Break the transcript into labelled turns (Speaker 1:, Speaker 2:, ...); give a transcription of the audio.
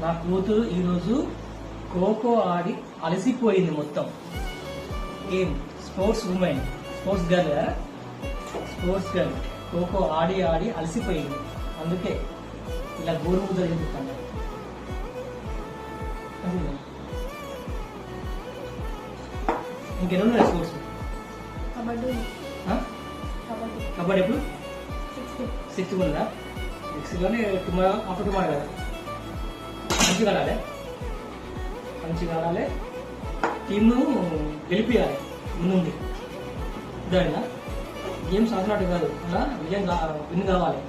Speaker 1: నా కూతురు ఈరోజు ఖోఖో ఆడి అలసిపోయింది మొత్తం. ఏం? Sports women. Sports girl sports girl. Kho kho ఆడి ఆడి అలసిపోయింది. అందుకే ఇలా గోరు ముద్దలు చెప్తాను ఇంకెన్ని ఉన్నాయి స్పోర్ట్స్?
Speaker 2: కబడ్డీ.
Speaker 1: ఎప్పుడు?
Speaker 2: సిక్స్త్.
Speaker 1: ఉందా? సిక్స్త్లోనే టుమారో ఆఫ్టర్ టుమారో కదా? మంచిగా కడాలి పంచి కడాలి టీమ్ను గెలిపియాలి ముందుండి. ఇదాడినా గేమ్స్ ఆడినట్టు కాదు. అలా విజయం విన్ కావాలి.